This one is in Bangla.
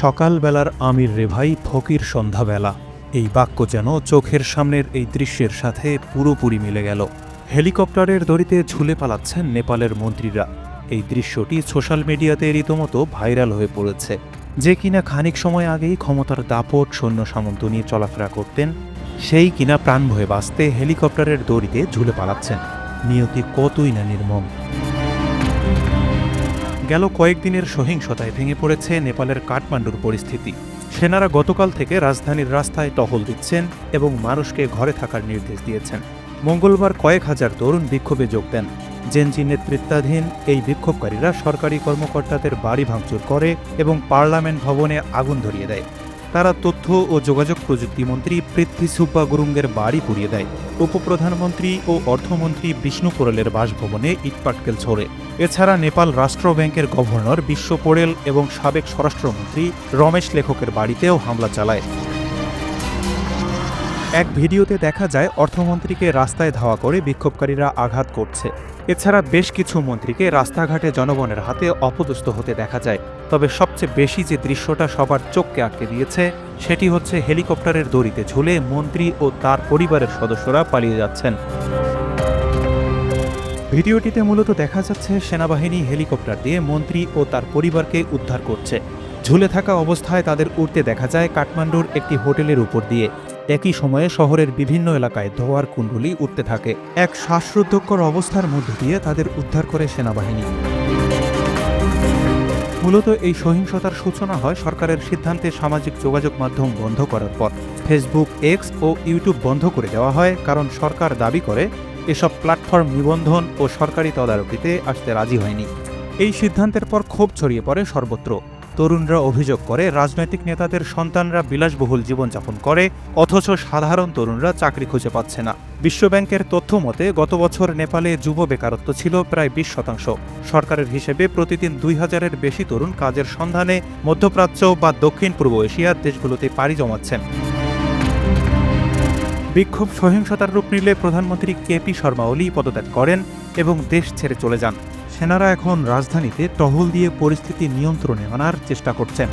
সকালবেলার আমির রে ভাই ফকির সন্ধ্যাবেলা। এই বাক্য যেন চোখের সামনের এই দৃশ্যের সাথে পুরোপুরি মিলে গেল। হেলিকপ্টারের দড়িতে ঝুলে পালাচ্ছেন নেপালের মন্ত্রীরা। এই দৃশ্যটি সোশ্যাল মিডিয়াতে রীতিমতো ভাইরাল হয়ে পড়েছে। যে কিনা খানিক সময় আগেই ক্ষমতার দাপট সৈন্য সামন্ত নিয়ে চলাফেরা করতেন, সেই কিনা প্রাণ ভয়ে বাঁচতে হেলিকপ্টারের দড়িতে ঝুলে পালাচ্ছেন। নিয়তি কতই না নির্মম। গেল কয়েকদিনের সহিংসতায় ভেঙে পড়েছে নেপালের কাঠমান্ডুর পরিস্থিতি। সেনারা গতকাল থেকে রাজধানীর রাস্তায় টহল দিচ্ছেন এবং মানুষকে ঘরে থাকার নির্দেশ দিয়েছেন। মঙ্গলবার কয়েক হাজার তরুণ বিক্ষোভে যোগ দেন। জেনজি নেতৃত্বাধীন এই বিক্ষোভকারীরা সরকারি কর্মকর্তাদের বাড়ি ভাঙচুর করে এবং পার্লামেন্ট ভবনে আগুন ধরিয়ে দেয়। তারা তথ্য ও যোগাযোগ প্রযুক্তিমন্ত্রী পৃথ্বী সুব্বা গুরুঙ্গের বাড়ি পুড়িয়ে দেয়। উপপ্রধানমন্ত্রী ও অর্থমন্ত্রী বিষ্ণু পোরেলের বাসভবনে ইটপাটকেল ছোড়ে এছাড়া নেপাল রাষ্ট্র ব্যাংকের গভর্নর, বিশ্ব পোরেল এবং সাবেক স্বরাষ্ট্রমন্ত্রী রমেশ লেখকের বাড়িতেও হামলা চালায়। এক ভিডিওতে দেখা যায়, অর্থমন্ত্রীকে রাস্তায় ধাওয়া করে বিক্ষোভকারীরা আঘাত করছে। এছাড়া বেশ কিছু মন্ত্রীকে রাস্তাঘাটে জনগণের হাতে অপদস্থ হতে দেখা যায়। তবে সবচেয়ে বেশি যে দৃশ্যটা সবার চোখকে আটকে দিয়েছে, সেটি হচ্ছে হেলিকপ্টারের দড়িতে ঝুলে মন্ত্রী ও তার পরিবারের সদস্যরা পালিয়ে যাচ্ছেন। ভিডিওটিতে মূলত দেখা যাচ্ছে সেনাবাহিনী হেলিকপ্টার দিয়ে মন্ত্রী ও তার পরিবারকে উদ্ধার করছে। ঝুলে থাকা অবস্থায় তাদের উঠতে দেখা যায় কাঠমান্ডুর একটি হোটেলের উপর দিয়ে। একই সময়ে শহরের বিভিন্ন এলাকায় ধোয়ার কুণ্ডলি উঠতে থাকে। এক শ্বাসরুদ্ধকর অবস্থার মধ্য দিয়ে তাদের উদ্ধার করে সেনাবাহিনী। মূলত এই সহিংসতার সূচনা হয় সরকারের সিদ্ধান্তে সামাজিক যোগাযোগ মাধ্যম বন্ধ করার পর। ফেসবুক এক্স ও ইউটিউব বন্ধ করে দেওয়া হয় কারণ সরকার দাবি করে, এসব প্ল্যাটফর্ম নিবন্ধন ও সরকারি তদারকিতে আসতে রাজি হয়নি। এই সিদ্ধান্তের পর ক্ষোভ ছড়িয়ে পড়ে সর্বত্র। তরুণরা অভিযোগ করে, রাজনৈতিক নেতাদের সন্তানরা বিলাসবহুল জীবনযাপন করে, অথচ সাধারণ তরুণরা চাকরি খুঁজে পাচ্ছে না। বিশ্বব্যাংকের তথ্য মতে, গত বছর নেপালে যুব বেকারত্ব ছিল প্রায় বিশ শতাংশ। সরকারের হিসেবে প্রতিদিন দুই হাজারের বেশি তরুণ কাজের সন্ধানে মধ্যপ্রাচ্য বা দক্ষিণ পূর্ব এশিয়ার দেশগুলোতে পাড়ি জমাচ্ছেন। বিক্ষোভ সহিংসতার রূপ নিলে প্রধানমন্ত্রী কেপি শর্মা ওলি পদত্যাগ করেন এবং দেশ ছেড়ে চলে যান। সেনারা এখন রাজধানীতে টহল দিয়ে পরিস্থিতি নিয়ন্ত্রণে আনার চেষ্টা করছেন।